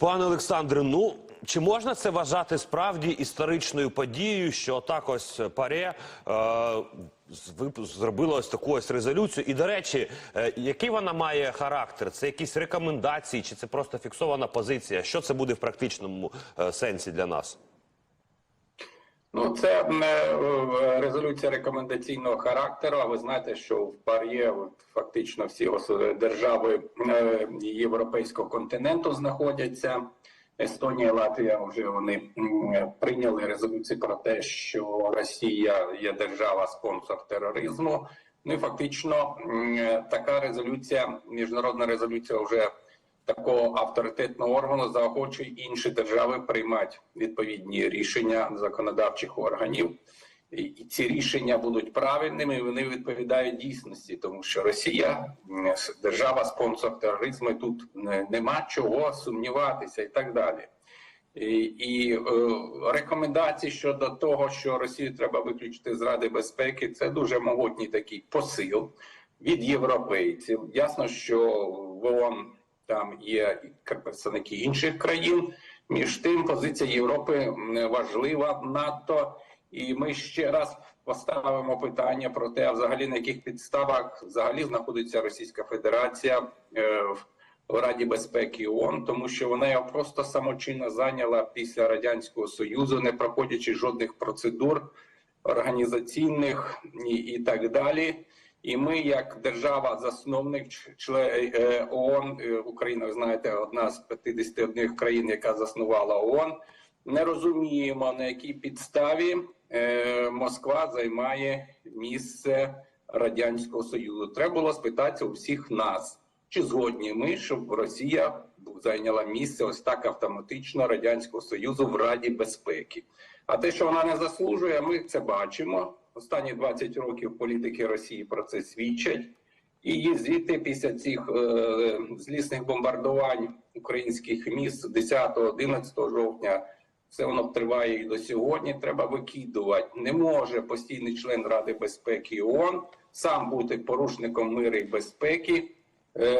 Пане Олександре, ну чи можна це вважати справді історичною подією, що так ось паре е, зробило ось таку ось резолюцію? І до речі, е, який вона має характер? Це якісь рекомендації, чи це просто фіксована позиція? Що це буде в практичному е, сенсі для нас? Ну, це е, резолюція рекомендаційного характеру. А ви знаєте, що в ПАРЄ фактично всі держави е, європейського континенту знаходяться. Естонія, Латвія вже вони прийняли резолюцію про те, що Росія є держава спонсор тероризму. Ну і фактично така резолюція, міжнародна резолюція вже такого авторитетного органу заохочує інші держави приймати відповідні рішення законодавчих органів. І ці рішення будуть правильними, і вони відповідають дійсності, тому що Росія держава спонсор тероризму, тут нема чого сумніватися і так далі. І, і е, рекомендації щодо того, що Росію треба виключити з Ради безпеки, це дуже могутній такий посил від європейців. Ясно, що в ООН там є представники інших країн. Між тим, позиція Європи важлива надто. І ми ще раз поставимо питання про те, а взагалі на яких підставах взагалі знаходиться Російська Федерація е, в Раді безпеки ООН, тому що вона його просто самочинно зайняла після радянського союзу, не проходячи жодних процедур організаційних і, і так далі. І ми, як держава-засновник член е, ООН, е, Україна, ви знаєте, одна з 51 країн, яка заснувала ООН, не розуміємо на якій підставі е, Москва займає місце радянського союзу. Треба було спитатися у всіх нас, чи згодні ми, щоб Росія зайняла місце ось так автоматично радянського союзу в Раді безпеки. А те, що вона не заслужує, ми це бачимо. Останні 20 років політики Росії про це свідчать. І звідти після цих е, злісних бомбардувань українських міст 10-11 жовтня все воно триває і до сьогодні. Треба викидувати. Не може постійний член Ради безпеки ООН сам бути порушником миру і безпеки, е,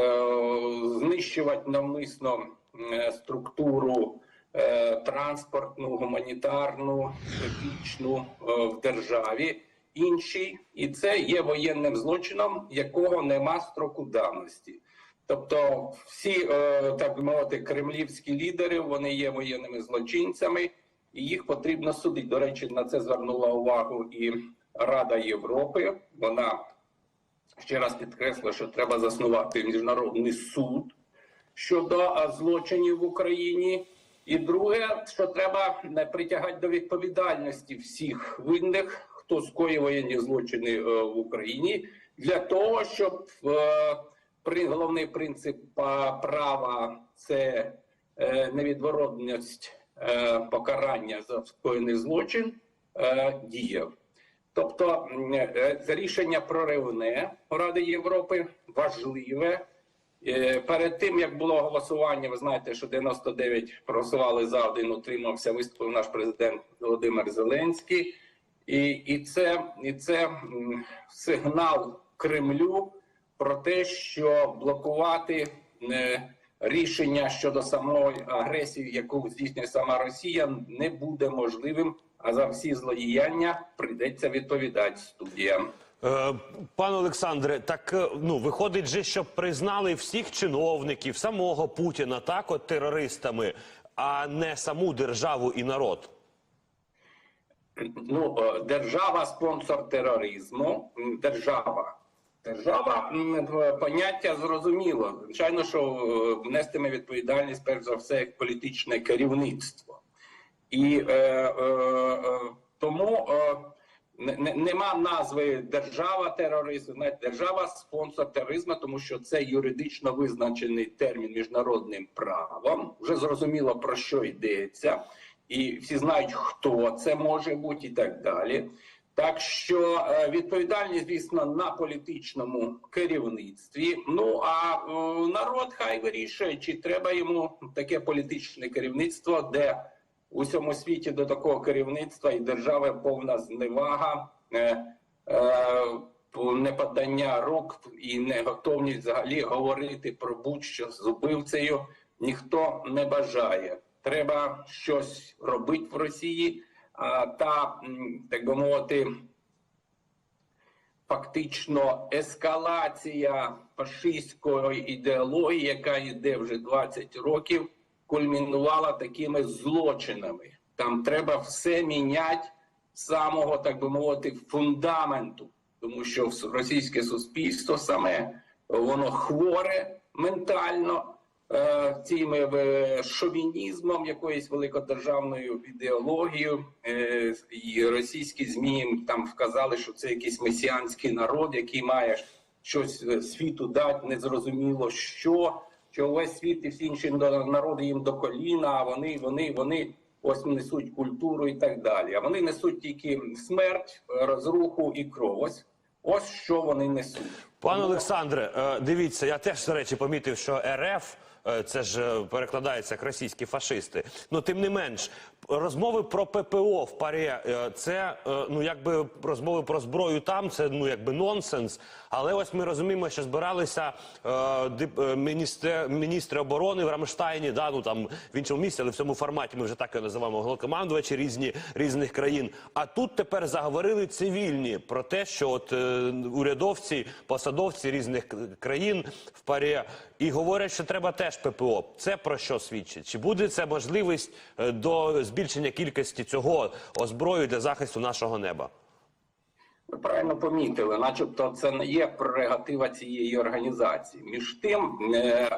знищувати навмисно е, структуру е, транспортну, гуманітарну, етичну е, в державі іншій, і це є воєнним злочином, якого нема строку давності. Тобто, всі е, так би мовити, кремлівські лідери вони є воєнними злочинцями, і їх потрібно судити. До речі, на це звернула увагу і Рада Європи. Вона ще раз підкреслила, що треба заснувати міжнародний суд щодо злочинів в Україні. І друге, що треба не притягати до відповідальності всіх винних, хто скоїв воєнні злочини е, в Україні, для того, щоб е, при головний принцип а, права це е, невідворотність е, покарання за скоєний злочин е, діяв. Тобто е, це рішення проривне Ради Європи важливе. Е, Перед тим як було голосування, ви знаєте, що 99 проголосували за один, утримався. Виступив наш президент Володимир Зеленський, і, і це і це сигнал Кремлю про те, що блокувати е, рішення щодо самої агресії, яку здійснює сама Росія, не буде можливим. А за всі злодіяння прийдеться відповідати студіям. Е, Пане Олександре, так е, ну виходить же, що признали всіх чиновників, самого Путіна, так от терористами, а не саму державу і народ. Ну, е, держава спонсор тероризму. Держава. Держава поняття зрозуміло. Звичайно, що е, внестиме відповідальність перш за все як політичне керівництво. І е, е, е, тому е, не- не- нема назви держава тероризм, знаєте, держава спонсор тероризму, тому що це юридично визначений термін міжнародним правом. Вже зрозуміло про що йдеться, і всі знають, хто це може бути, і так далі. Так що е, відповідальність, звісно, на політичному керівництві. Ну а е, народ хай вирішує, чи треба йому таке політичне керівництво, де у всьому світі до такого керівництва і держави повна зневага, е, неподання рук і неготовність взагалі говорити про будь-що з убивцею ніхто не бажає. Треба щось робити в Росії. Та, так би мовити, фактично ескалація фашистської ідеології, яка йде вже 20 років, кульмінувала такими злочинами. Там треба все міняти з самого, так би мовити, фундаменту, тому що російське суспільство саме воно хворе ментально. Е, Цим е, шовінізмом, якоюсь великодержавною ідеологією, Е, і російські змі там вказали, що це якийсь месіанський народ, який має щось світу дати, незрозуміло що, що увесь світ і всі інші народи їм до коліна, а вони, вони, вони ось несуть культуру і так далі. А вони несуть тільки смерть, розруху і кров. Ось, ось що вони несуть. Пане Олександре, е, дивіться, я теж до речі помітив, що РФ. е, Це ж е, перекладається як російські фашисти. Ну тим не менш, розмови про ППО в ПАРЄ е, це ну якби розмови про зброю там, це ну якби нонсенс. Але ось ми розуміємо, що збиралися е, міністри, міністри оборони в Рамштайні, да ну там в іншому місці, але в цьому форматі ми вже так його називаємо головнокомандувачі різні різних країн. А тут тепер заговорили цивільні про те, що от е, урядовці, посадовці різних країн в парі і говорять, що треба теж ППО. Це про що свідчить? Чи буде це можливість е, до збільшення кількості цього озброю для захисту нашого неба? Ви правильно помітили, начебто це не є прерогатива цієї організації. Між тим, е, е,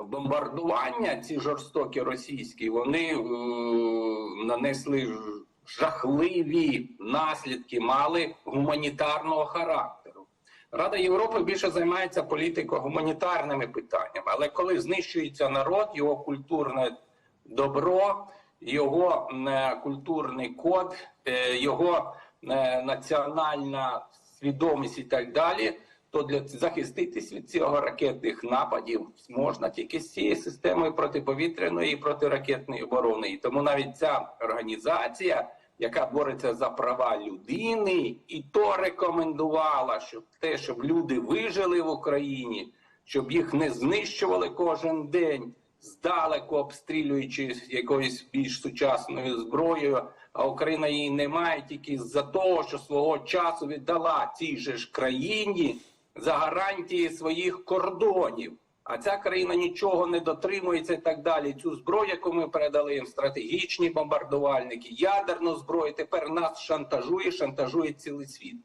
бомбардування ці жорстокі російські, вони е, нанесли жахливі наслідки, мали гуманітарного характеру. Рада Європи більше займається політико-гуманітарними питаннями, але коли знищується народ, його культурне добро, його е, культурний код, е, його е, національна свідомість і так далі, то для захиститись від цього ракетних нападів можна тільки з цією системою протиповітряної і протиракетної оборони. І тому навіть ця організація, яка бореться за права людини, і то рекомендувала, щоб те, щоб люди вижили в Україні, щоб їх не знищували кожен день здалеку обстрілюючи якоюсь більш сучасною зброєю, а Україна її не має тільки з-за того, що свого часу віддала цій же ж країні за гарантії своїх кордонів. А ця країна нічого не дотримується і так далі. Цю зброю, яку ми передали їм, стратегічні бомбардувальники, ядерну зброю, тепер нас шантажує, шантажує цілий світ.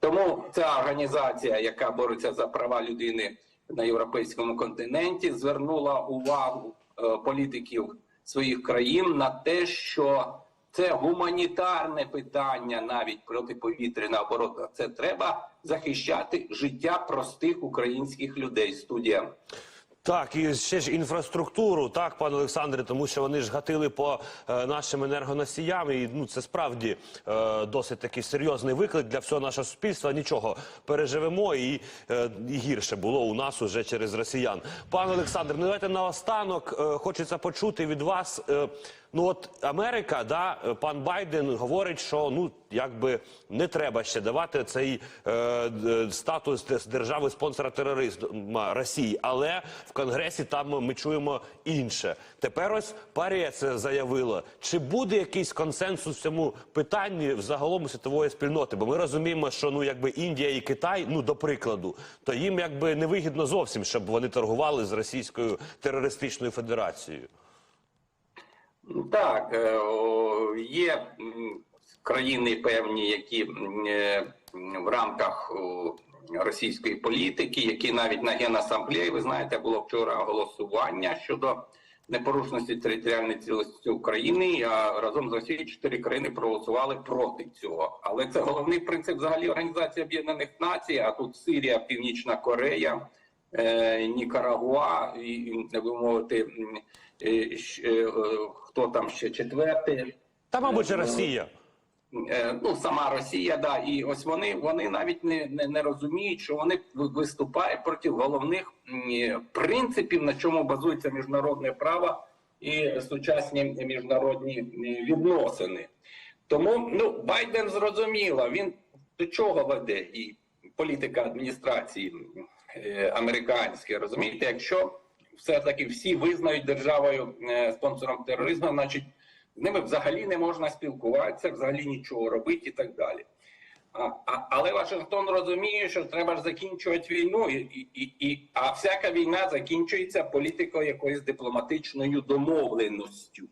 Тому ця організація, яка бореться за права людини на європейському континенті, звернула увагу е, політиків своїх країн на те, що це гуманітарне питання, навіть протиповітряна оборона. Це треба захищати життя простих українських людей. Студія. Так, і ще ж інфраструктуру, так, пане Олександре, тому що вони ж гатили по е, нашим енергоносіям, і ну це справді е, досить такий серйозний виклик для всього нашого суспільства. Нічого переживемо, і, е, і гірше було у нас уже через росіян. Пане Олександре, ну давайте наостанок е, хочеться почути від вас. Е, Ну от Америка, да, пан Байден говорить, що ну якби не треба ще давати цей е, статус держави спонсора тероризму Росії, але в Конгресі там ми чуємо інше. Тепер ось Парія це заявила. Чи буде якийсь консенсус в цьому питанні взагалом світової спільноти? Бо ми розуміємо, що ну якби Індія і Китай, ну до прикладу, то їм якби невигідно зовсім, щоб вони торгували з Російською терористичною федерацією. Ну, Так, е, є країни певні, які е, в рамках російської політики, які навіть на генасамблеї, ви знаєте, було вчора голосування щодо непорушності територіальної цілості України. А разом з Росією чотири країни проголосували проти цього. Але це головний принцип взагалі Організації Об'єднаних Націй. А тут Сирія, Північна Корея. е, Нікарагуа, і, і, так е, е, е, хто там ще четвертий. Та, мабуть, Е, Росія. Е, Ну, сама Росія, да, і ось вони, вони навіть не, не, не розуміють, що вони виступають проти головних принципів, на чому базується міжнародне право і сучасні міжнародні відносини. Тому ну Байден зрозуміло, він до чого веде і політика адміністрації е, американської. Розумієте, якщо все-таки всі визнають державою е, спонсором тероризму, значить з ними взагалі не можна спілкуватися, взагалі нічого робити і так далі. А, а, але Вашингтон розуміє, що треба ж закінчувати війну, і, і, і, а всяка війна закінчується політикою якоюсь дипломатичною домовленістю.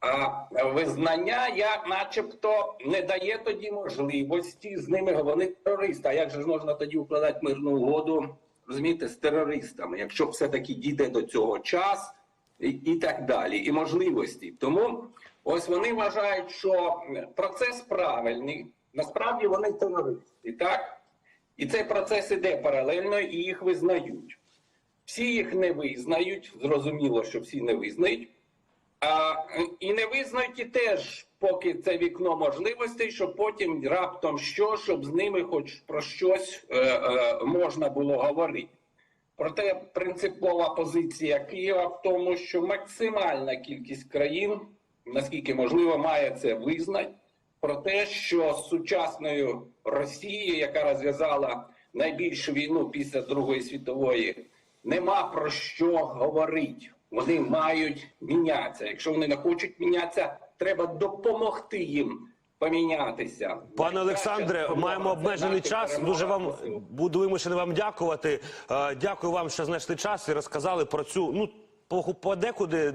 А визнання я начебто не дає тоді можливості з ними говорити терористи. А як же ж можна тоді укладати мирну угоду, розумієте, з терористами, якщо все-таки дійде до цього час і, і так далі, і можливості. Тому ось вони вважають, що процес правильний, насправді вони терористи, так? І цей процес іде паралельно і їх визнають. Всі їх не визнають, зрозуміло, що всі не визнають. А, і не визнають і теж, поки це вікно можливостей, щоб потім раптом що, щоб з ними хоч про щось е, е, можна було говорити. Проте принципова позиція Києва в тому, що максимальна кількість країн, наскільки можливо, має це визнати, про те, що з сучасною Росією, яка розв'язала найбільшу війну після Другої світової, нема про що говорити. Вони мають мінятися. Якщо вони не хочуть мінятися, треба допомогти їм помінятися. Пане Олександре, маємо обмежений час. Дуже вам буду вимушений вам дякувати. Е, Дякую вам, що знайшли час і розказали про цю ну. по- Подекуди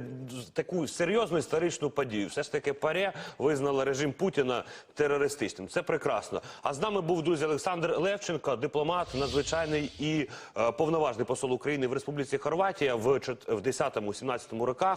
таку серйозну історичну подію. Все ж таки ПАРЄ визнала режим Путіна терористичним. Це прекрасно. А з нами був друзі Олександр Левченко, дипломат, надзвичайний і е, повноважний посол України в Республіці Хорватія в 10-17 роках.